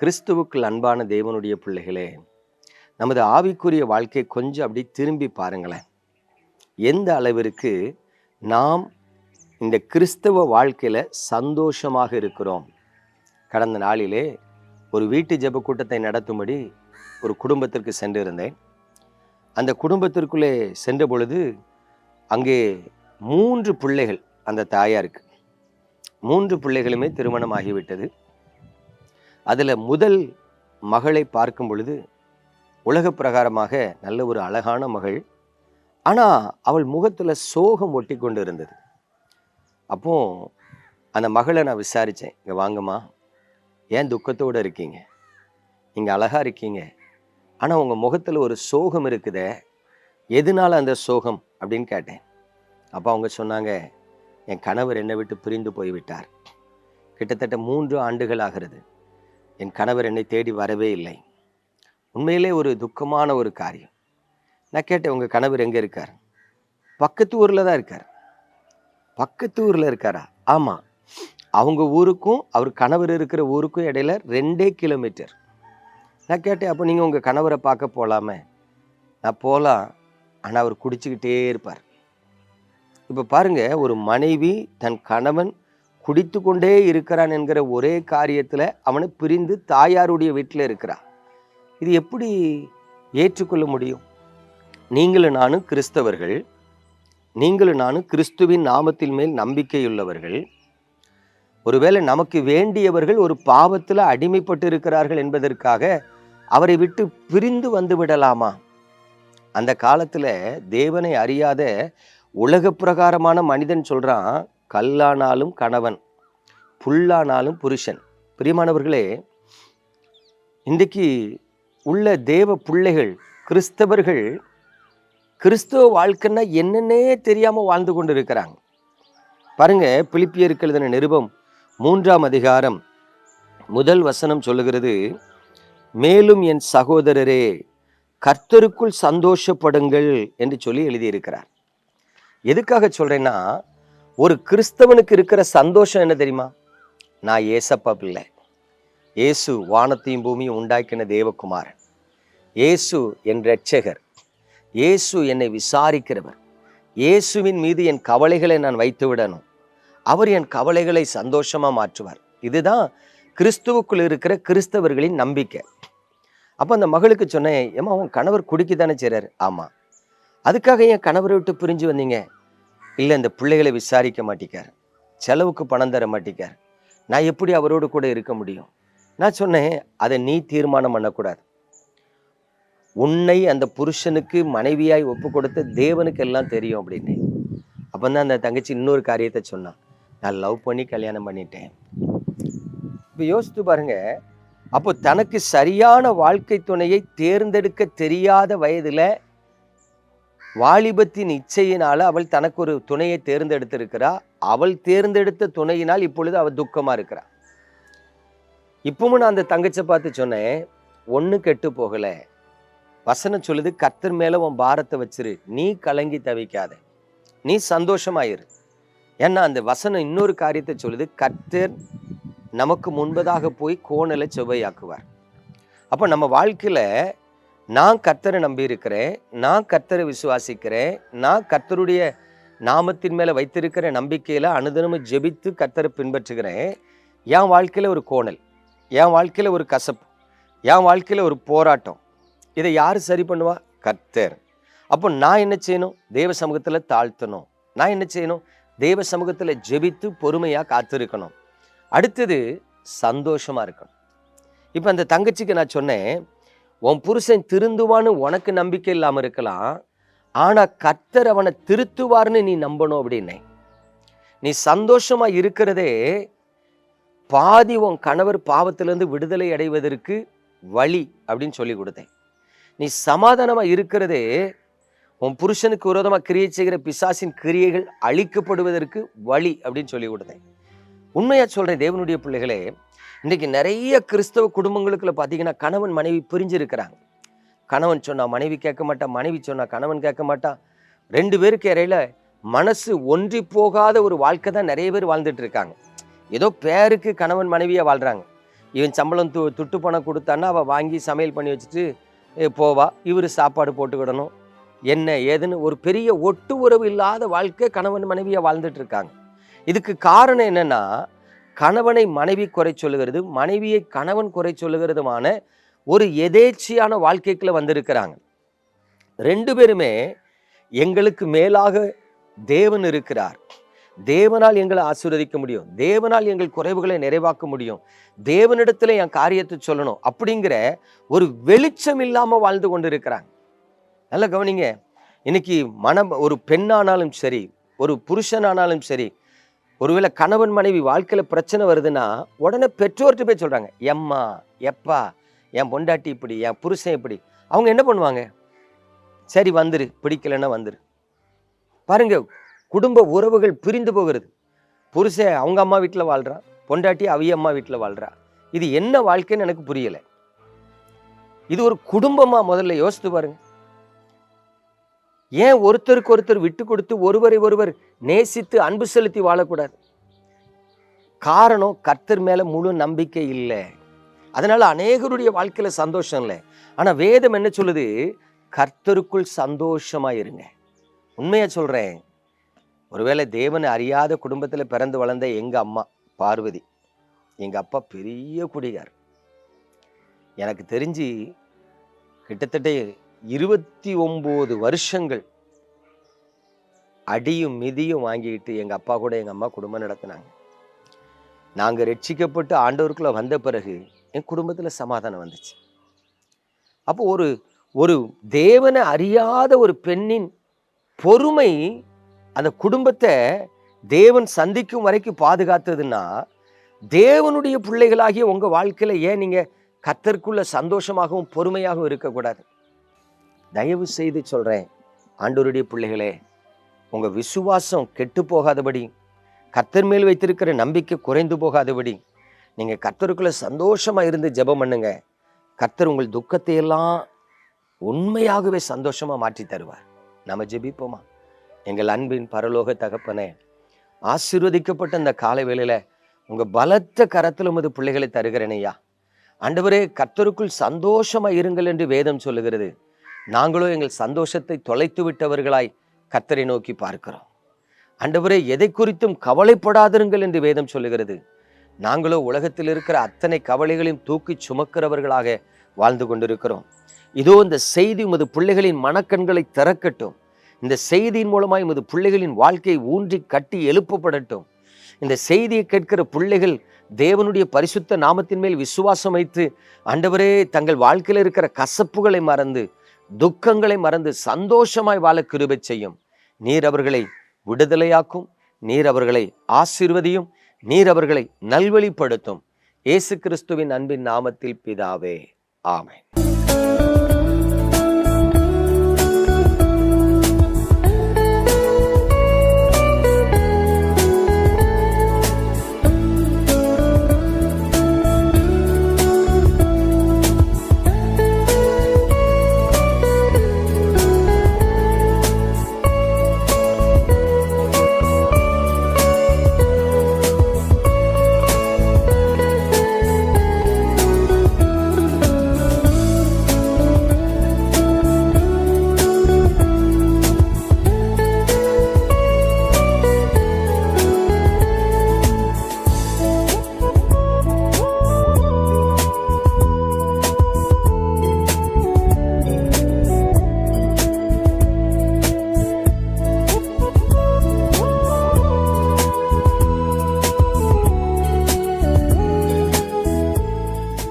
கிறிஸ்துவுக்குள் அன்பான தேவனுடைய பிள்ளைகளே நமது ஆவிக்குரிய வாழ்க்கையை கொஞ்சம் அப்படி திரும்பி பாருங்களேன். எந்த அளவிற்கு நாம் இந்த கிறிஸ்தவ வாழ்க்கையில் சந்தோஷமாக இருக்கிறோம். கடந்த நாளிலே ஒரு வீட்டு ஜெப கூட்டத்தை நடத்தும்படி ஒரு குடும்பத்திற்கு சென்றிருந்தேன். அந்த குடும்பத்திற்குள்ளே சென்ற பொழுது அங்கே மூன்று பிள்ளைகள் அந்த தாயாருக்கு. மூன்று பிள்ளைகளுமே திருமணமாகிவிட்டது. அதில் முதல் மகளை பார்க்கும் பொழுது உலக பிரகாரமாக நல்ல ஒரு அழகான மகள். ஆனால் அவள் முகத்தில் சோகம் ஒட்டி கொண்டு இருந்தது அப்போ அந்த மகளை நான் விசாரித்தேன் இங்கே வாங்கம்மா. ஏன் துக்கத்தோடு இருக்கீங்க? நீங்கள் அழகாக இருக்கீங்க. ஆனால் உங்கள் முகத்தில் ஒரு சோகம் இருக்குதே. எதனால அந்த சோகம்? அப்படின்னு கேட்டேன். அப்போ அவங்க சொன்னாங்க என் கணவர் என்னை விட்டு பிரிந்து போய்விட்டார். கிட்டத்தட்ட மூன்று ஆண்டுகள் ஆகிறது. என் கணவர் என்னை தேடி வரவே இல்லை. உண்மையிலே ஒரு துக்கமான ஒரு காரியம். நான் கேட்டேன் உங்கள் கணவர் எங்கே இருக்கார்? பக்கத்து ஊரில் தான் இருக்கார். பக்கத்து ஊரில் இருக்காரா? ஆமாம் அவங்க ஊருக்கும் அவர் கணவர் இருக்கிற ஊருக்கும் இடையில ரெண்டே கிலோமீட்டர். நான் கேட்டேன் அப்போ நீங்கள் உங்கள் கணவரை பார்க்க போகலாமே நான் போகலாம் ஆனால் அவர் குடிச்சுக்கிட்டே இருப்பார். இப்போ பாருங்க ஒரு மனைவி தன் கணவன் குடித்து கொண்டே இருக்கிறான் என்கிற ஒரே காரியத்தில் அவனை பிரிந்து தாயாருடைய வீட்டில் இருக்கிறான். இது எப்படி ஏற்றுக்கொள்ள முடியும்? நீங்களும் நானும் கிறிஸ்தவர்கள். நீங்களும் நானும் கிறிஸ்துவின் நாமத்தின் மேல் நம்பிக்கையுள்ளவர்கள். ஒருவேளை நமக்கு வேண்டியவர்கள் ஒரு பாவத்தில் அடிமைப்பட்டு இருக்கிறார்கள் என்பதற்காக அவரை விட்டு பிரிந்து வந்து விடலாமா? அந்த காலத்தில் தேவனை அறியாத உலக பிரகாரமான மனிதன் சொல்கிறான் கல்லானாலும் கணவன் புல்லானாலும் புருஷன். பிரியமானவர்களே இன்றைக்கு உள்ள தேவ பிள்ளைகள் கிறிஸ்தவர்கள் கிறிஸ்தவ வாழ்க்கைன்னா என்னன்னே தெரியாமல் வாழ்ந்து கொண்டு இருக்கிறாங்க பாருங்க பிலிப்பியருக்கு எழுதின நிருபம் மூன்றாம் அதிகாரம் முதல் வசனம் சொல்லுகிறது மேலும் என் சகோதரரே கர்த்தருக்குள் சந்தோஷப்படுங்கள் என்று சொல்லி எழுதியிருக்கிறார். எதுக்காக சொல்றேன்னா ஒரு கிறிஸ்தவனுக்கு இருக்கிற சந்தோஷம் என்ன தெரியுமா? நான் ஏசப்பா பிள்ளை. இயேசு வானத்தையும் பூமியும் உண்டாக்கின தேவகுமாரன். இயேசு என் ரட்சகர் இயேசு என்னை விசாரிக்கிறவர். இயேசுவின் மீது என் கவலைகளை நான் வைத்து விடணும். அவர் என் கவலைகளை சந்தோஷமாக மாற்றுவார். இதுதான் கிறிஸ்துவுக்குள் இருக்கிற கிறிஸ்தவர்களின் நம்பிக்கை. அப்போ அந்த மகளுக்கு சொன்னேன் ஏமா உன் கணவர் குடிக்க தானே செய்கிறார் ஆமாம் அதுக்காக என் கணவரை விட்டு பிரிஞ்சு வந்தீங்க? இல்லை இந்த பிள்ளைகளை விசாரிக்க மாட்டேக்கார். செலவுக்கு பணம் தர மாட்டேக்கார். நான் எப்படி அவரோடு கூட இருக்க முடியும்? நான் சொன்னேன் அதை நீ தீர்மானம் பண்ணக்கூடாது. உன்னை அந்த புருஷனுக்கு மனைவியாய் ஒப்பு கொடுத்த தேவனுக்கு எல்லாம் தெரியும் அப்படின்னு அப்போ தான் அந்த தங்கச்சி இன்னொரு காரியத்தை சொன்னான். நான் லவ் பண்ணி கல்யாணம் பண்ணிட்டேன். இப்போ யோசித்து பாருங்க அப்போ தனக்கு சரியான வாழ்க்கை துணையை தேர்ந்தெடுக்க தெரியாத வயதுல வாலிபத்தின் இச்சையினால் அவள் தனக்கு ஒரு துணையை தேர்ந்தெடுத்திருக்கிறா. அவள் தேர்ந்தெடுத்த துணையினால் இப்பொழுது அவள் துக்கமாக இருக்கிறாள் இப்பவும் நான் அந்த தங்கச்சை பார்த்து சொன்னேன் ஒன்று கெட்டு போகலை. வசனம் சொல்லுது கத்தர் மேலே உன் பாரத்தை வச்சிரு. நீ கலங்கி தவிக்காத. நீ சந்தோஷமாயிரு ஏன்னா அந்த வசனம் இன்னொரு காரியத்தை சொல்லுது கத்தர் நமக்கு முன்பதாக போய் கோணலை செவ்வையாக்குவார் அப்போ நம்ம வாழ்க்கையில் நான் கர்த்தரை நம்பியிருக்கிறேன் நான் கர்த்தரை விசுவாசிக்கிறேன் நான் கர்த்தருடைய நாமத்தின் மேலே வைத்திருக்கிற நம்பிக்கையில் அனுதினமும் ஜெபித்து கர்த்தரை பின்பற்றுகிறேன். என் வாழ்க்கையில் ஒரு கோணல் என் வாழ்க்கையில் ஒரு கசப்பு என் வாழ்க்கையில் ஒரு போராட்டம். இதை யார் சரி பண்ணுவா? கர்த்தர். அப்போ நான் என்ன செய்யணும்? தேவ சமூகத்தில் தாழ்த்தணும். நான் என்ன செய்யணும்? தேவ சமூகத்தில் ஜெபித்து பொறுமையாக காத்திருக்கணும். அடுத்தது சந்தோஷமாக இருக்கணும். இப்போ அந்த தங்கச்சிக்கு நான் சொன்னேன் உன் புருஷன் திருந்துவான்னு உனக்கு நம்பிக்கை இல்லாமல் இருக்கலாம். ஆனால் கர்த்தர் அவனை திருத்துவார்னு நீ நம்பணும் அப்படின்னேன் நீ சந்தோஷமாக இருக்கிறதே பாதி உன் கணவர் பாவத்திலேருந்து விடுதலை அடைவதற்கு வழி அப்படின்னு சொல்லி கொடுத்தேன். நீ சமாதானமாக இருக்கிறதே உன் புருஷனுக்கு விரோதமாக கிரியை செய்கிற பிசாசின் கிரியைகள் அழிக்கப்படுவதற்கு வழி அப்படின்னு சொல்லி கொடுத்தேன். உண்மையாக சொல்கிறேன் தேவனுடைய பிள்ளைகளே இன்றைக்கி நிறைய கிறிஸ்தவ குடும்பங்களுக்குள்ள பார்த்தீங்கன்னா கணவன் மனைவி பிரிஞ்சிருக்கிறாங்க. கணவன் சொன்னால் மனைவி கேட்க மாட்டான் மனைவி சொன்னால் கணவன் கேட்க மாட்டான் ரெண்டு பேருக்கு இடையில மனசு ஒன்றி போகாத ஒரு வாழ்க்கை தான் நிறைய பேர் வாழ்ந்துட்டு இருக்காங்க. ஏதோ பேருக்கு கணவன் மனைவியாக வாழ்கிறாங்க இவன் சம்பளம் து துட்டு பணம் கொடுத்தான்னா அவள் வாங்கி சமையல் பண்ணி வச்சுட்டு போவா இவர் சாப்பாடு போட்டுக்கிடணும். என்ன ஏதுன்னு ஒரு பெரிய ஒட்டு உறவு இல்லாத வாழ்க்கை கணவன் மனைவியாக வாழ்ந்துட்டு இருக்காங்க. இதுக்கு காரணம் என்னன்னா கணவனை மனைவி குறை சொல்லுகிறது மனைவியை கணவன் குறை சொல்லுகிறதுமான ஒரு எதேச்சியான வாழ்க்கைக்குள்ள வந்திருக்கிறாங்க. ரெண்டு பேருமே எங்களுக்கு மேலாக தேவன் இருக்கிறார். தேவனால் எங்களை ஆசீர்வதிக்க முடியும். தேவனால் எங்கள் குறைவுகளை நிறைவாக்க முடியும். தேவனிடத்துல என் காரியத்தை சொல்லணும் அப்படிங்கிற ஒரு வெளிச்சம் இல்லாமல் வாழ்ந்து கொண்டு இருக்கிறாங்க நல்லா கவனிங்க. இன்னைக்கு மனம் ஒரு பெண்ணானாலும் சரி ஒரு புருஷனானாலும் சரி ஒருவேளை கணவன் மனைவி வாழ்க்கையில் பிரச்சனை வருதுன்னா உடனே பெற்றோர்கிட்ட போய் சொல்கிறாங்க எம்மா எப்பா என் பொண்டாட்டி இப்படி என் புருஷன் இப்படி. அவங்க என்ன பண்ணுவாங்க? சரி வந்துரு பிடிக்கலன்னா வந்துரு. பாருங்க குடும்ப உறவுகள் பிரிந்து போகிறது. புருஷன் அவங்க அம்மா வீட்டில் வாழ்கிறான் பொண்டாட்டி அவிய அம்மா வீட்டில் வாழ்கிறான் இது என்ன வாழ்க்கைன்னு எனக்கு புரியலை. இது ஒரு குடும்பமாக முதல்ல யோசித்து பாருங்கள் ஏன் ஒருத்தருக்கு ஒருத்தர் விட்டு கொடுத்து ஒருவரை ஒருவர் நேசித்து அன்பு செலுத்தி வாழக்கூடாது? காரணம் கர்த்தர் மேலே முழு நம்பிக்கை இல்லை. அதனால் அநேகருடைய வாழ்க்கையில் சந்தோஷம் இல்லை. ஆனால் வேதம் என்ன சொல்லுது? கர்த்தருக்குள் சந்தோஷமாக இருங்க. உண்மையாக சொல்கிறேன் ஒருவேளை தேவனை அறியாத குடும்பத்தில் பிறந்து வளர்ந்த எங்கள் அம்மா பார்வதி எங்கள் அப்பா பெரிய குடிகார் எனக்கு தெரிஞ்சு கிட்டத்தட்ட இருபத்தி ஒம்பது வருஷங்கள் அடியும் மிதியும் வாங்கிக்கிட்டு எங்க அப்பா கூட எங்க அம்மா குடும்பம் நடத்தினாங்க. நாங்க ரட்சிக்கப்பட்டு ஆண்டவருக்குள்ள வந்த பிறகு என் குடும்பத்துல சமாதானம் வந்துச்சு. அப்போ ஒரு ஒரு தேவனை அறியாத ஒரு பெண்ணின் பொறுமை அந்த குடும்பத்தை தேவன் சந்திக்கும் வரைக்கும் பாதுகாத்ததுன்னா தேவனுடைய பிள்ளைகளாகிய உங்க வாழ்க்கையில ஏன் நீங்க கத்தருக்குள்ள சந்தோஷமாகவும் பொறுமையாகவும் இருக்கக்கூடாது? தயவு செய்து சொல்கிறேன் ஆண்டோருடைய பிள்ளைகளே உங்கள் விசுவாசம் கெட்டு போகாதபடி கர்த்தர் மேல் வைத்திருக்கிற நம்பிக்கை குறைந்து போகாதபடி நீங்கள் கத்தருக்குள்ளே சந்தோஷமாக இருந்து ஜெபம் பண்ணுங்க. கர்த்தர் உங்கள் துக்கத்தை எல்லாம் உண்மையாகவே சந்தோஷமாக மாற்றி தருவார். நம்ம ஜெபிப்போமா? எங்கள் அன்பின் பரலோக தகப்பனே ஆசீர்வதிக்கப்பட்ட இந்த காலை வேளையில் உங்கள் பலத்த கரத்தில் உமது பிள்ளைகளை தருகிறேனையா ஆண்டவரே கர்த்தருக்குள் சந்தோஷமாக இருங்கள் என்று வேதம் சொல்லுகிறது. நாங்களோ எங்கள் சந்தோஷத்தை தொலைத்து விட்டவர்களாய் கத்தரை நோக்கி பார்க்கிறோம். அண்டவரே எதை குறித்தும் கவலைப்படாதிருங்கள் என்று வேதம் சொல்லுகிறது. நாங்களோ உலகத்தில் இருக்கிற அத்தனை கவலைகளையும் தூக்கி சுமக்கிறவர்களாக வாழ்ந்து கொண்டிருக்கிறோம். இதோ இந்த செய்தி உமது பிள்ளைகளின் மனக்கண்களை திறக்கட்டும். இந்த செய்தியின் மூலமாய் உமது பிள்ளைகளின் வாழ்க்கை ஊன்றி கட்டி எழுப்பப்படட்டும். இந்த செய்தியை கேட்கிற பிள்ளைகள் தேவனுடைய பரிசுத்த நாமத்தின் மேல் விசுவாசம் வைத்து ஆண்டவரே தங்கள் வாழ்க்கையில் இருக்கிற கசப்புகளை மறந்து துக்கங்களை மறந்து சந்தோஷமாய் வாழ கிருபை செய்யும். நீர் அவர்களை விடுதலையாக்கும். நீர் அவர்களை ஆசிர்வதியும். நீர் அவர்களை நல்வழிப்படுத்தும். இயேசு கிறிஸ்துவின் அன்பின் நாமத்தில் பிதாவே ஆமை